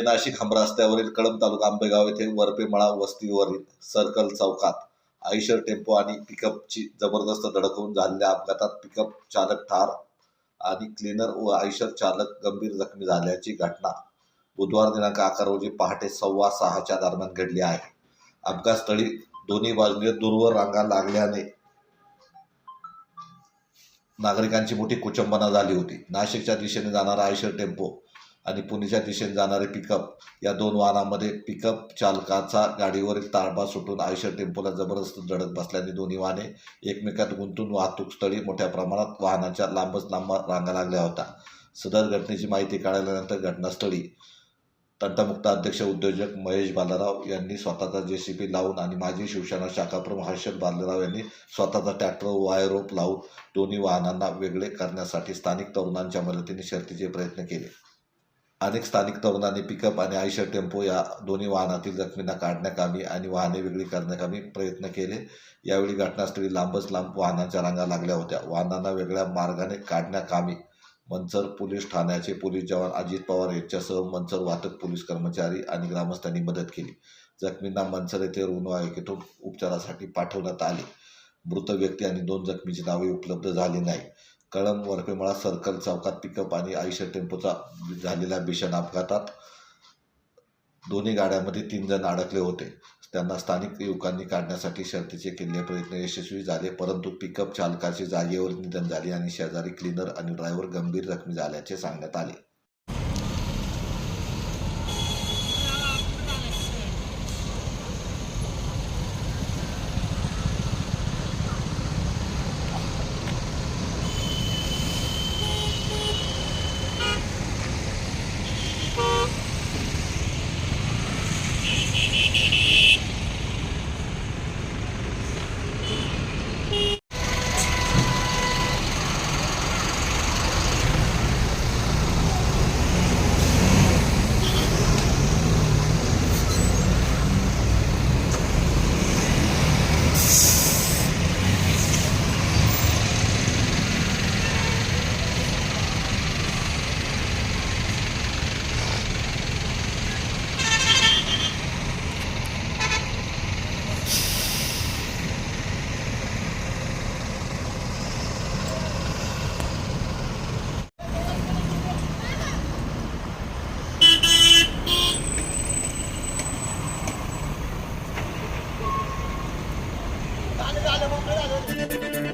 ते नाशिक हम रस्त्यावरील कळंब तालुका आंबेगाव येथे वरपेमळा वस्तीवरील सर्कल चौकात आयशर टेम्पो आणि पिकअपची जबरदस्त धडक होऊन झालेल्या अपघातात पिकअप चालक ठार आणि क्लीनर व आयशर चालक गंभीर जखमी झाल्याची घटना. बुधवार दिनांक अकरा रोजी पहाटे सव्वा सहाच्या दरम्यान घडली आहे. अपघातस्थळी दोन्ही बाजूने दूरवर रांगा लागल्याने नागरिकांची मोठी कुचंबना झाली होती. नाशिकच्या दिशेने जाणारा आयशर टेम्पो आणि पुणेच्या दिशेने जाणारे पिकअप या दोन वाहनांमध्ये पिकअप चालकाचा गाडीवरील ताळबा सुटून आयुष्य टेम्पोला जबरदस्त धडक बसल्याने दोन्ही वाहने एकमेकात गुंतून वाहतूक स्थळी मोठ्या प्रमाणात वाहनाच्या लांबच लांब रांगा लागल्या होत्या. सदर घटनेची माहिती कळाल्यानंतर घटनास्थळी तंटामुक्त अध्यक्ष उद्योजक महेश बालाराव यांनी स्वतःचा जे सी पी लावून आणि माजी शिवसेना शाखाप्रमुख हर्षद बालाराव यांनी स्वतःचा ट्रॅक्टर वायर रोप लावून दोन्ही वाहनांना वेगळे करण्यासाठी स्थानिक तरुणांच्या मदतीने शर्तीचे प्रयत्न केले. अनेक स्थानिक तरुणांनी पिकअप आणि आयशर टेम्पो या दोन्ही वाहनातील जखमींना काढण्याकामी आणि वाहने वेगळी करण्याकामी प्रयत्न केले. यावेळी घटनास्थळी लांबच लांब वाहनांच्या रांगा लागल्या होत्या. वाहनांना वेगळ्या मार्गाने काढण्याकामी मंचर पोलीस ठाण्याचे पोलीस जवान अजित पवार यांच्यासह मंचर वाहतूक पोलीस कर्मचारी आणि ग्रामस्थांनी मदत केली. जखमींना मंचर येथे रुग्णवाहिकेतून उपचारासाठी पाठवण्यात आले. मृत व्यक्ती आणि दोन जखमीची नावे उपलब्ध झाली नाही कळंब वरपेमळा सर्कल चौकात पिकअप आणि आयुष्य टेम्पोचा झालेल्या भीषण अपघातात दोन्ही गाड्यांमध्ये तीन जण अडकले होते. त्यांना स्थानिक युवकांनी काढण्यासाठी शर्तीचे केलेले प्रयत्न यशस्वी झाले परंतु पिकअप चालकाचे जागेवर निधन झाले आणि शेजारी क्लीनर आणि ड्रायव्हर गंभीर जखमी झाल्याचे सांगण्यात आले. Thank you.